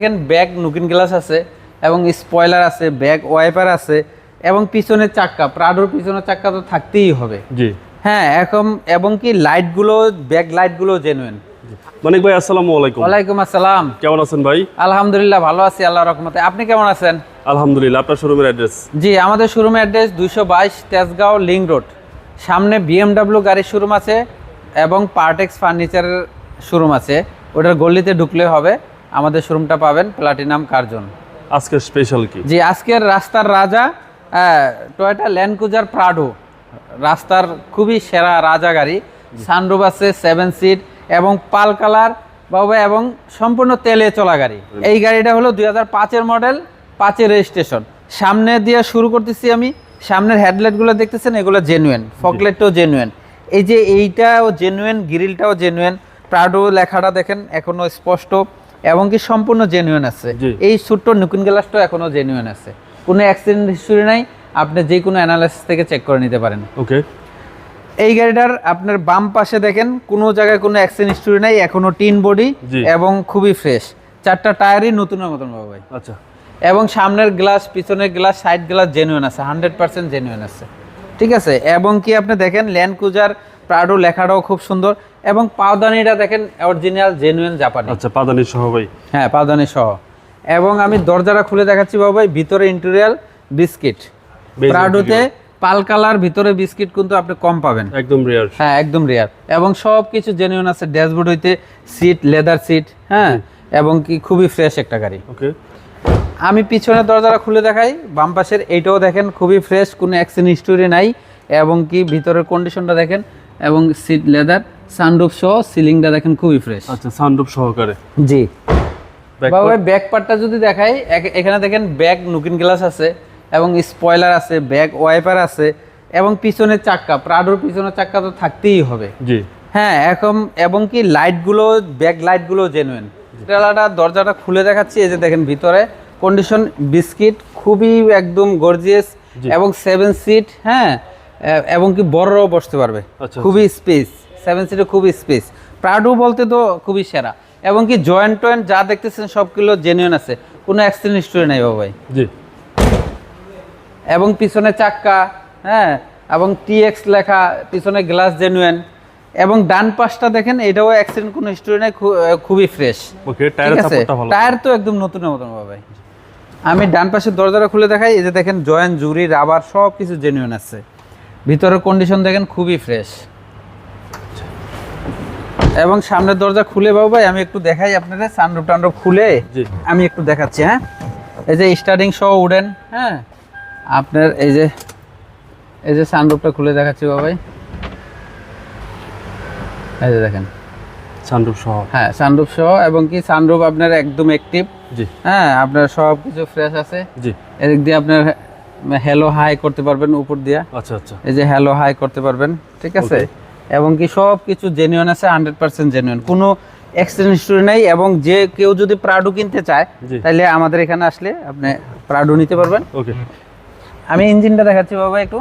দেখেন bag নুকিন glass আছে এবং স্পয়লার আছে ব্যাগ ওয়াইপার আছে এবং পিছনের চাক্কা প্রাডোর পিছনের চাক্কা তো থাকতেই হবে। জি। হ্যাঁ এখন এবং কি লাইটগুলো ব্যাক লাইটগুলো জেনুইন মানিক ভাই আসসালামু আলাইকুম। ওয়ালাইকুম আসসালাম। কেমন আছেন ভাই? আলহামদুলিল্লাহ ভালো আছি আল্লাহর রহমতে। আপনি কেমন আছেন? আলহামদুলিল্লাহ আপনার শোরুমের অ্যাড্রেস জি আমাদের শোরুমের অ্যাড্রেস দুইশো বাইশ তেজগাঁও লিং রোড। সামনে বিএমডাব্লিউ গাড়ির শোরুম আছে এবং পার্টেক্স ফার্নিচারের শোরুম আছে। ওটার গলিতে ঢুকলে হবে। আমাদের শোরুমটা পাবেন প্লাটিনাম কার্জন। আজকের স্পেশাল কি? জি আজকের রাস্তার রাজা টয়টা ল্যান্ড ক্রুজার প্রাডো রাস্তার খুবই সেরা রাজা গাড়ি সানরুফ আছে সেভেন সিট এবং পাল কালার বাবা এবং সম্পূর্ণ তেলে চলা গাড়ি। এই গাড়িটা হলো দুই হাজার পাঁচের মডেল পাঁচের রেজিস্ট্রেশন সামনে দিয়ে শুরু করতেছি আমি সামনের হেডলাইটগুলো দেখতেছেন এগুলো জেনুয়েন ফকলেটটাও জেনুয়েন এই যে এইটাও জেনুয়েন গ্রিলটাও জেনুয়েন প্রাডো লেখাটা দেখেন এখনও স্পষ্ট। এবং কি সম্পূর্ণ জেনুয়েন আছে। এই ছোট্ট নুকিন গ্লাসটাও এখনও জেনুইন আছে। কোনো অ্যাক্সিডেন্ট হিস্টোরি নাই আপনি যে কোনো অ্যানালাইসিস থেকে চেক করে নিতে পারেন। ওকে এই গাড়িটার আপনার বাম পাশে দেখেন কোনো জায়গায় কোনো অ্যাক্সিডেন্ট হিস্টোরি নাই এখনও টিন বডি এবং খুবই ফ্রেশ চারটা টায়ারই নতুনের মতন বাবা ভাই। আচ্ছা। এবং সামনের গ্লাস পিছনের গ্লাস সাইড গ্লাস জেনুইন আছে হান্ড্রেড পার্সেন্ট জেনুইন আছে। ঠিক আছে? এবং কি আপনি দেখেন ল্যান্ড ক্রুজার প্রাডো লেখাটাও খুব সুন্দর এবং পাওদানিটা দেখেন অরিজিনাল জেনুইন জাপানি আচ্ছা পাদানি সহ ভাই। হ্যাঁ পাওদানি সহ। এবং আমি দরজাটা খুলে দেখাচ্ছি বাবু ভাই ভিতরে ইন্টেরিয়াল বিস্কিট প্রাডোতে পাল কালার ভিতরে বিস্কিট কিন্তু আপনি কম পাবেন। একদম রেয়ার হ্যাঁ একদম রেয়ার এবং সব কিছু জেনুইন আছে ড্যাশবোর্ড হইতে সিট লেদার সিট হ্যাঁ এবং কি খুবই ফ্রেশ একটা গাড়ি। ওকে আমি পিছনের দরজাটা খুলে দেখাই বাম পাশের এইটাও দেখেন খুবই ফ্রেশ কোনো অ্যাক্সিডেন্ট হিস্টোরি নাই এবং কি ভিতরের কন্ডিশনটা দেখেন এবং সিট লেদার সানরুফ সহ সিলিংটা দেখেন খুবই ফ্রেশ আচ্ছা সানরূপ সহকারে। জি। বাবা ব্যাক পার্টটা যদি দেখাই এখানে দেখেন ব্যাগ নুকিন গ্লাস আছে এবং স্পয়লার আছে ব্যাগ ওয়াইপার আছে এবং পিছনের চাক্কা প্রাডোর পিছনের চাক্কা তো থাকতেই হবে। জি। হ্যাঁ এখন এবং কি লাইটগুলো ব্যাক লাইটগুলো জেনুইন ট্রেলাটা দরজাটা খুলে দেখাচ্ছি এই যে দেখেন ভিতরে। কন্ডিশন বিস্কিট খুবই একদম গর্জিয়াস এবং সেভেন সিট হ্যাঁ। এবং কি বড়রাও বসতে পারবে। আচ্ছা, খুবই স্পেস সেভেন সিটে খুবই স্পেস প্রাডো বলতে তো খুবই সেরা। এবং কি জয়েন্ট টয়েন্ট যা দেখতেছেন সবগুলো জেনুইন আছে। কোনো অ্যাক্সিডেন্ট হিস্টোরি নাই বাবা ভাই। জি। এবং পিছনে চাক্কা হ্যাঁ? এবং টিএক্স লেখা পিছনে গ্লাস জেনুয়েন এবং ডান পাশটা দেখেন এটাও অ্যাক্সিডেন্ট কোনো হিস্টোরি নেই খুবই ফ্রেশ ওকে টায়ার তো একদম নতুনের মতন ভাই। আমি ডান পাশের দরজাটা খুলে দেখাই এই যে দেখেন জয়েন্ট জুরি রাবার সব কিছু জেনুইন আছে। ভিতরের কন্ডিশন দেখেন খুবই ফ্রেশ এবং সামনের দরজা খুলে বাবু ভাই আমি একটু দেখাই আপনাদের সানরুপ টানরুফ খুলে জি। আমি একটু দেখাচ্ছি হ্যাঁ? এই যে স্টার্টিং সহ উডেন হ্যাঁ? আপনার এই যে এই যে সানরুফটা খুলে দেখাচ্ছি বাবাই এই যে দেখেন। সানরূপ সহ। হ্যাঁ সানরুপ সহ এবং কি সানরুফ আপনার একদম অ্যাক্টিভ জি। হ্যাঁ আপনার সব কিছু ফ্রেশ আছে। জি। এদিক দিয়ে আপনার হ্যালো হাই করতে পারবেন উপর দিয়ে। আচ্ছা আচ্ছা। এই যে হ্যালো হাই করতে পারবেন ঠিক আছে? এবং কি সব কিছু জেনুইন আছে হান্ড্রেড পার্সেন্ট জেনুইন কোনো অ্যাক্সিডেন্ট হিস্টোরি নেই এবং যে কেউ যদি প্রাডু কিনতে চায় তাহলে আমাদের এখানে আসলে আপনি প্রাডো নিতে পারবেন। ওকে আমি ইঞ্জিনটা দেখাচ্ছি বাবা একটু।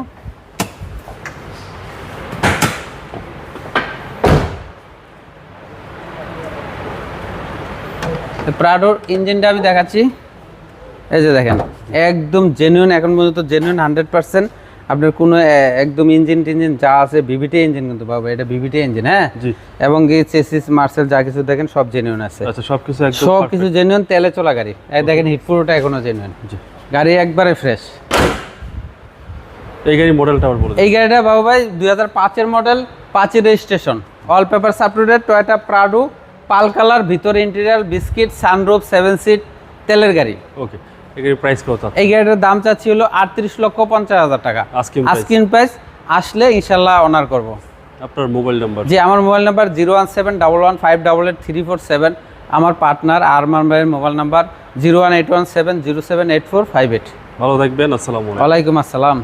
প্রাডোর ইঞ্জিনটা আমি দেখাচ্ছি। এই যে দেখেন একদম জেনুইন এখন পর্যন্ত জেনুইন হান্ড্রেড পার্সেন্ট আপনার কোনো একদম ইঞ্জিন টিঞ্জিন যা আছে ভিভিটি ইঞ্জিন কিন্তু বাবা এটা ভিভিটি ইঞ্জিন হ্যাঁ? এবং কি চেসিস মার্সেল যা কিছু দেখেন সব জেনুইন আছে। আচ্ছা সবকিছু একদম সব কিছু জেনুইন তেলে চলা গাড়ি। এই দেখেন হিটফুরোটা এখনও জেনুইন জি। গাড়ি একবারে ফ্রেশ এই গাড়ি মডেলটা আবার বলে এই গাড়িটা বাবু ভাই দুই হাজার পাঁচের মডেল পাঁচের registration all paper supported Toyota Prado pearl colour ভিতরে interior biscuit sunroof seven seat তেলের গাড়ি। ওকে প্রাইস কত? এই গাড়িটার দাম চাচ্ছি হলো আটত্রিশ লক্ষ পঞ্চাশ হাজার টাকা। আস্কিন প্রাইস আসলে অনার করব। আপনার মোবাইল নাম্বার জি আমার মোবাইল নাম্বার আমার পার্টনার আরমান ভাইয়ের mobile number zero one eight one seven zero seven eight four five eight. ভালো থাকবেন আসসালামু আলাইকুম। আসসালাম।